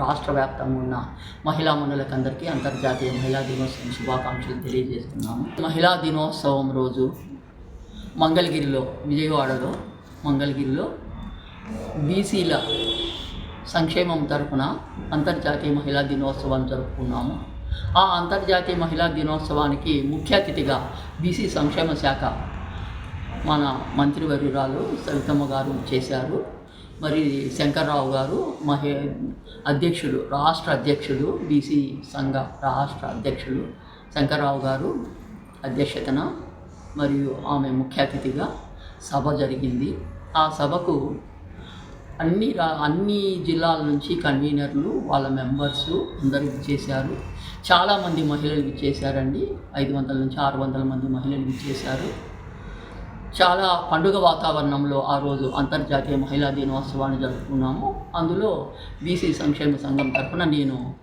రాష్ట్ర వ్యాప్తంగా ఉన్న మహిళా మండలకు అందరికీ అంతర్జాతీయ మహిళా దినోత్సవం శుభాకాంక్షలు తెలియజేస్తున్నాము. మహిళా దినోత్సవం రోజు మంగళగిరిలో విజయవాడలో మంగళగిరిలో బీసీల సంక్షేమం తరఫున అంతర్జాతీయ మహిళా దినోత్సవం జరుపుకున్నాము. ఆ అంతర్జాతీయ మహిళా దినోత్సవానికి ముఖ్య అతిథిగా బీసీ సంక్షేమ శాఖ మన మంత్రివర్యురాలు సవితమ్మ గారు చేశారు. మరి శంకర్రావు గారు మహే అధ్యక్షుడు రాష్ట్ర అధ్యక్షుడు బీసీ సంఘ రాష్ట్ర అధ్యక్షుడు శంకర్రావు గారు అధ్యక్షతన మరియు ఆమె ముఖ్య అతిథిగా సభ జరిగింది. ఆ సభకు అన్ని రా అన్ని జిల్లాల నుంచి కన్వీనర్లు వాళ్ళ మెంబర్స్ అందరూ ఇచ్చేశారు చాలామంది మహిళలు ఇచ్చేశారండి ఐదు వందల నుంచి ఆరు వందల మంది మహిళలు ఇచ్చేశారు చాలా పండుగ వాతావరణంలో ఆ రోజు అంతర్జాతీయ మహిళా దినోత్సవాన్ని జరుపుకున్నాము. అందులో బీసీ సంక్షేమ సంఘం తరఫున నేను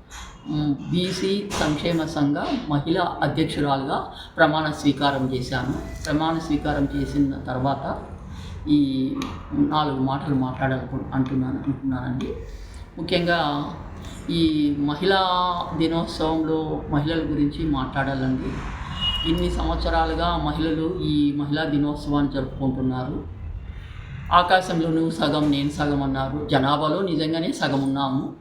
బీసీ సంక్షేమ సంఘ మహిళా అధ్యక్షురాలుగా ప్రమాణ స్వీకారం చేశాను. ప్రమాణ స్వీకారం చేసిన తర్వాత ఈ నాలుగు మాటలు మాట్లాడాలను అంటున్నాను అనుకున్నానండి. ముఖ్యంగా ఈ మహిళా దినోత్సవంలో మహిళల గురించి మాట్లాడాలండి. ఇన్ని సంవత్సరాలుగా మహిళలు ఈ మహిళా దినోత్సవాన్ని జరుపుకుంటున్నారు. ఆకాశంలో నువ్వు సగం నేను సగం అన్నారు. జనాభాలో నిజంగానే సగం ఉన్నాము.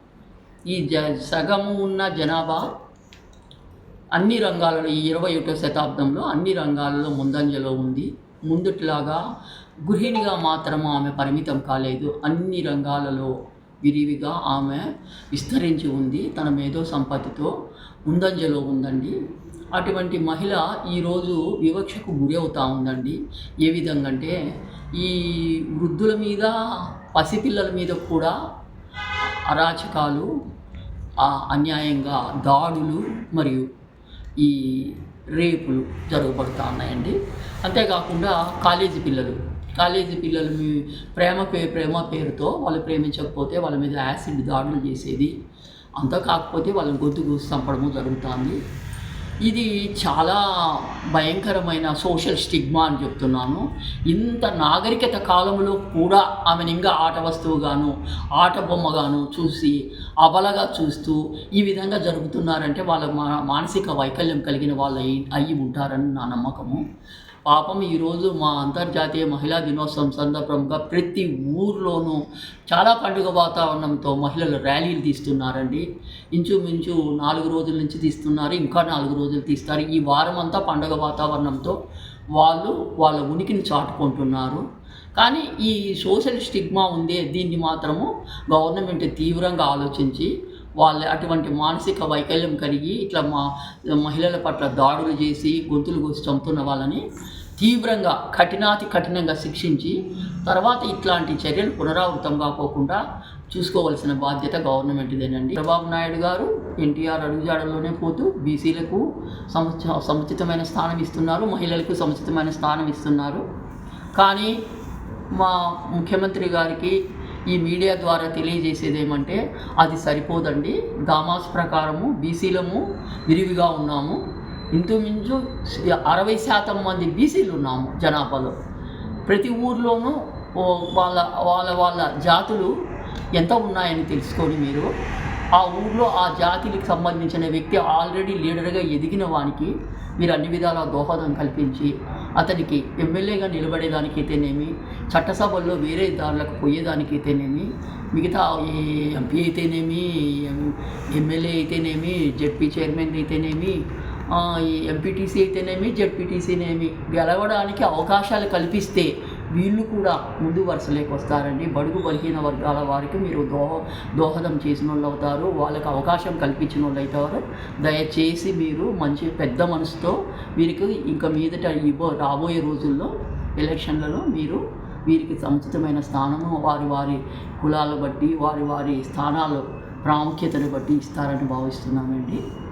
ఈ జ సగము ఉన్న జనాభా అన్ని రంగాలలో ఈ ఇరవై ఒకటో శతాబ్దంలో అన్ని రంగాలలో ముందంజలో ఉంది. ముందుట్లాగా గృహిణిగా మాత్రం ఆమె పరిమితం కాలేదు. అన్ని రంగాలలో విరివిగా ఆమె విస్తరించి ఉంది. తన మేధో సంపత్తితో ముందంజలో ఉందండి. అటువంటి మహిళ ఈరోజు వివక్షకు గురి అవుతా ఉందండి. ఏ విధంగా అంటే ఈ వృద్ధుల మీద పసిపిల్లల మీద కూడా అరాచకాలు అన్యాయంగా దాడులు మరియు ఈ రేపులు జరగబడుతూ ఉన్నాయండి. అంతేకాకుండా కాలేజీ పిల్లలు. కాలేజీ పిల్లలు ప్రేమ పే ప్రేమ పేరుతో వాళ్ళు ప్రేమించకపోతే వాళ్ళ మీద యాసిడ్ దాడులు చేసేది. అంతా కాకపోతే వాళ్ళని గొంతు చంపడము జరుగుతుంది. ఇది చాలా భయంకరమైన సోషల్ స్టిగ్మా అని చెప్తున్నాను. ఇంత నాగరికత కాలంలో కూడా ఆమెను ఇంకా ఆట వస్తువుగాను ఆట బొమ్మగాను చూసి అబలగా చూస్తూ ఈ విధంగా జరుగుతున్నారంటే వాళ్ళ మానసిక వైకల్యం కలిగిన వాళ్ళు అయి అయ్యి ఉంటారని నా నమ్మకము. పాపం ఈరోజు మా అంతర్జాతీయ మహిళా దినోత్సవం సందర్భంగా ప్రతి ఊర్లోనూ చాలా పండుగ వాతావరణంతో మహిళలు ర్యాలీలు తీస్తున్నారండి. ఇంచుమించు నాలుగు రోజుల నుంచి తీస్తున్నారు ఇంకా నాలుగు రోజులు తీస్తారు. ఈ వారం అంతా పండుగ వాతావరణంతో వాళ్ళు వాళ్ళ ఉనికిని చాటుకుంటున్నారు. కానీ ఈ సోషల్ స్టిగ్మా ఉందే దీన్ని మాత్రము గవర్నమెంట్ తీవ్రంగా ఆలోచించి వాళ్ళ అటువంటి మానసిక వైకల్యం కలిగి ఇట్లా మా మహిళల పట్ల దాడులు చేసి గొంతులు కోసి చంపుతున్న వాళ్ళని తీవ్రంగా కఠినాతి కఠినంగా శిక్షించి తర్వాత ఇట్లాంటి చర్యలు పునరావృతం కాకోకుండా చూసుకోవాల్సిన బాధ్యత గవర్నమెంట్దేనండి. చంద్రబాబు నాయుడు గారు ఎన్టీఆర్ అడుగుజాడల్లోనే పోతూ బీసీలకు సముచ సముచితమైన స్థానం ఇస్తున్నారు మహిళలకు సముచితమైన స్థానం ఇస్తున్నారు. కానీ మా ముఖ్యమంత్రి గారికి ఈ మీడియా ద్వారా తెలియజేసేది ఏమంటే అది సరిపోదండి. దామాస్ ప్రకారము బీసీలము విరివిగా ఉన్నాము. ఇంచుమించు అరవై శాతం మంది బీసీలు ఉన్నాము జనాభాలో. ప్రతి ఊర్లోనూ వాళ్ళ వాళ్ళ వాళ్ళ జాతులు ఎంత ఉన్నాయని తెలుసుకొని మీరు ఆ ఊర్లో ఆ జాతికి సంబంధించిన వ్యక్తి ఆల్రెడీ లీడర్గా ఎదిగిన వానికి మీరు అన్ని విధాల దోహదం కల్పించి అతనికి ఎమ్మెల్యేగా నిలబడేదానికైతేనేమి చట్టసభల్లో వేరే దారులకు పోయేదానికైతేనేమి మిగతా ఈ ఎంపీ అయితేనేమి ఎమ్మెల్యే అయితేనేమి జెడ్పీ చైర్మన్ అయితేనేమి ఈ ఎంపీటీసీ అయితేనేమి జెడ్పీటీసీనేమి గెలవడానికి అవకాశాలు కల్పిస్తే వీళ్ళు కూడా ముందు వరుసలోకి వస్తారండి. బడుగు బలహీన వర్గాల వారికి మీరు దోహ దోహదం చేసిన వాళ్ళు అవుతారు. వాళ్ళకి అవకాశం కల్పించిన వాళ్ళు అవుతారు. దయచేసి మీరు మంచి పెద్ద మనసుతో వీరికి ఇంకా మీదట ఇవ్వ రాబోయే రోజుల్లో ఎలక్షన్లలో మీరు వీరికి సముచితమైన స్థానము వారి వారి కులాల బట్టి వారి వారి స్థానాలు ప్రాముఖ్యతను బట్టి ఇస్తారని భావిస్తున్నామండి.